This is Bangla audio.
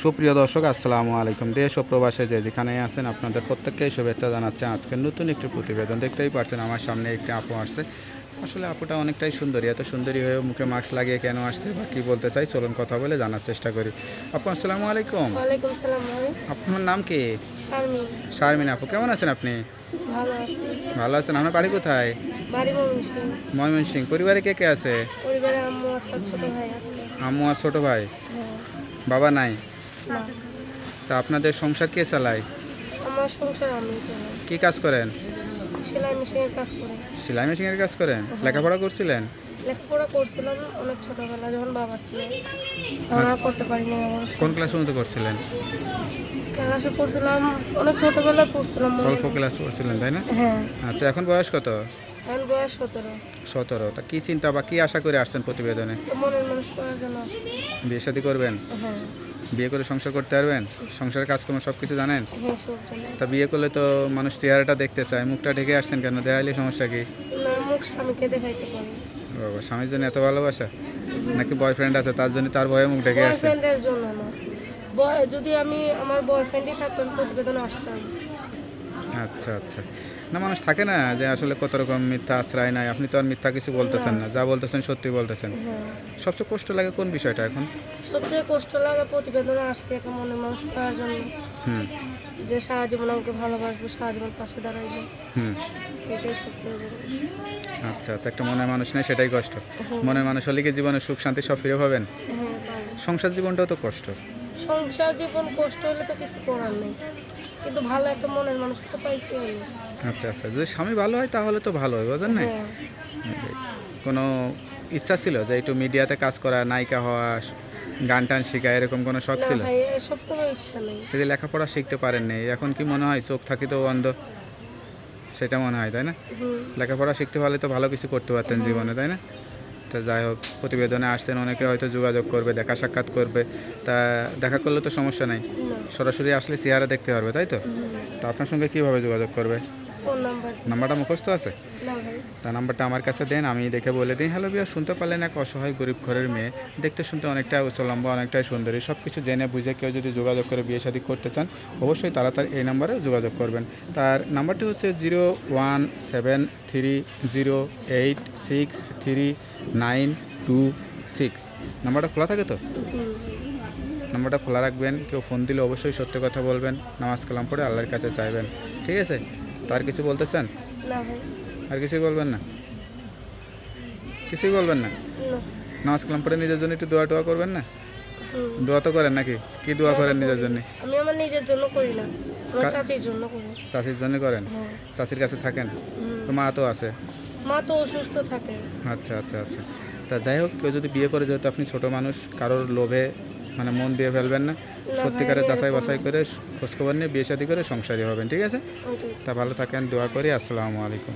সুপ্রিয় দর্শক আসসালামু আলাইকুম। দেশ ও প্রবাসে যে যেখানে আছেন আপনাদের প্রত্যেককেই শুভেচ্ছা জানাচ্ছে। আজকের নতুন একটি প্রতিবেদন দেখতেই পাচ্ছেন আমার সামনে একটি আপু আসছে। আসলে আপুটা অনেকটাই সুন্দরী এত সুন্দরী হয়ে মুখে মাস্ক লাগিয়ে কেন আসছে বা কী বলতে চাই চলুন কথা বলে জানার চেষ্টা করি। আপু আসসালামু আলাইকুম। আপনার নাম কি? শারমিন। আপু কেমন আছেন আপনি? ভালো আছেন আপনার বাড়ি কোথায়? ময়মনসিং পরিবারে কে কে আছে। আম্মু আর ছোট ভাই? হ্যাঁ। বাবা নাই? তা আপনাদের সংসার কে চালায়? আমার সংসার আমি চালাই। কি কাজ করেন? সেলাই মেশিনের কাজ করে। সেলাই মেশিনের কাজ করেন? লেখাপড়া করছিলেন? লেখাপড়া করছিলাম অনেক ছোটবেলা যখন বাবা ছিল। তখন আর করতে পারিনি আমার কোন ক্লাস পর্যন্ত করছিলেন? ক্লাসে পড়ছিলাম অনেক ছোটবেলায় পড়ছিলাম অল্প ক্লাস করছিলেন তাই না? হ্যাঁ। আচ্ছা এখন বয়স কত? এখন বয়স সতেরো। সতেরো। তা কি চিন্তা বা কি আশা করে আসছেন প্রতিবেদনে? মনের মানুষ করার জন্য। বিয়ে শাদী করবেন? হ্যাঁ। বিয়ে করে সংসার করতে পারবেন? সংসারের কাজকর্ম সব কিছু জানেন? হ্যাঁ তা বিয়ে করলে তো মানুষ চেহারাটা দেখতে চায়। মুখটা ঢেকে আসছেন কেন? দেখাইলে সমস্যা কি? বাবা স্বামীর জন্য এত ভালোবাসা? নাকি বয়ফ্রেন্ড আছে? তার জন্য তার ভয়ে মুখ ঢেকে বয় যদি আমি আমার বয়ফ্রেন্ডই থাকতো আমি আসতাম আচ্ছা আচ্ছা। না মানুষ থাকে না যে আসলে কত রকম মিথ্যা আশ্রয় নাই আপনি তো আর মিথ্যা কিছু বলতেছেন না যা বলতেছেন সত্যি বলতেছেন। হ্যাঁ। সবচেয়ে কষ্ট লাগে কোন বিষয়টা এখন? সবচেয়ে কষ্ট লাগে প্রতিবেদনে আসছি একটা মনের মানুষ পাওয়ার জন্য। হুম। যে সারা জীবন আমাকে ভালোবাসবো সারা জীবন পাশে দাঁড়াইবে। হুম। এটাই সবচেয়ে আচ্ছা আচ্ছা একটা মনে মানুষ নেই সেটাই কষ্ট। মনের মানুষ হলে কি জীবনে সুখ শান্তি সব ফিরে পাবেন? হ্যাঁ সংসার জীবনটাও তো কষ্ট। সংসার জীবন কষ্ট হলে তো কিছু করার নেই। কিন্তু ভালো একটা মনের মানুষ তো পাইছি আচ্ছা আচ্ছা। যদি স্বামী ভালো হয় তাহলে তো ভালো হয় বুঝলেন না হ্যাঁ। কোনো ইচ্ছা ছিল যে একটু মিডিয়াতে কাজ করা নায়িকা হওয়া গান টান শেখা এরকম কোনো শখ ছিল? ভাই এসব কোনো ইচ্ছা নেই। এই লেখাপড়া শিখতে পারেন পারেননি এখন কি মনে হয় চোখ থাকিতেও অন্ধ? সেটা মনে হয় তাই না? লেখাপড়া শিখতে পারলে তো ভালো কিছু করতে পারতেন জীবনে তাই না? তা যাই হোক প্রতিবেদনে আসছেন অনেকে হয়তো যোগাযোগ করবে দেখা সাক্ষাৎ করবে। তা দেখা করলে তো সমস্যা নাই। সরাসরি আসলে চেহারা দেখতে পারবে তাই তো? তা আপনার সঙ্গে কীভাবে যোগাযোগ করবে? নাম্বারটা মুখস্থ আছে? তা নাম্বারটা আমার কাছে দেন আমি দেখে বলে দিই। হ্যালো বিয়া শুনতে পারলেন এক অসহায় গরিব ঘরের মেয়ে। দেখতে শুনতে অনেকটা উচ্চলম্বা অনেকটাই সুন্দরী। সব কিছু জেনে বুঝে কেউ যদি যোগাযোগ করে বিয়ে শাদী করতে চান অবশ্যই তারা তার এই নাম্বারে যোগাযোগ করবেন। তার নাম্বারটি হচ্ছে zero one seven three zero eight six three nine two six. নাম্বারটা খোলা থাকে তো? নাম্বারটা খোলা রাখবেন। কেউ ফোন দিলে অবশ্যই সত্য কথা বলবেন। নামাজ কালাম পড়ে আল্লাহর কাছে চাইবেন। ঠিক আছে? তার কিছু বলতে চান আর কিছুই বলবেন না? কিছুই বলবেন না? নামাজ কালাম পড়ে নিজের জন্য একটু দোয়া টোয়া করবেন না? দোয়া তো করেন নাকি? কি দোয়া করেন নিজের জন্য? আমি আমার নিজের জন্য করি না। চাচির জন্য করি। চাষির জন্য করেন? চাষির কাছে থাকেন? তো মা তো আছে? মা তো অসুস্থ থাকে। আচ্ছা আচ্ছা আচ্ছা। তা যাই হোক কেউ যদি বিয়ে করে যেহেতু আপনি ছোট মানুষ কারোর লোভে মানে মন দিয়ে ফেলবেন না। সত্যিকারে যাচাই বাছাই করে খোঁজখবর নিয়ে বিয়ে শাদী করে সংসারী হবেন ঠিক আছে? তা ভালো থাকেন দোয়া করি আসসালামু আলাইকুম।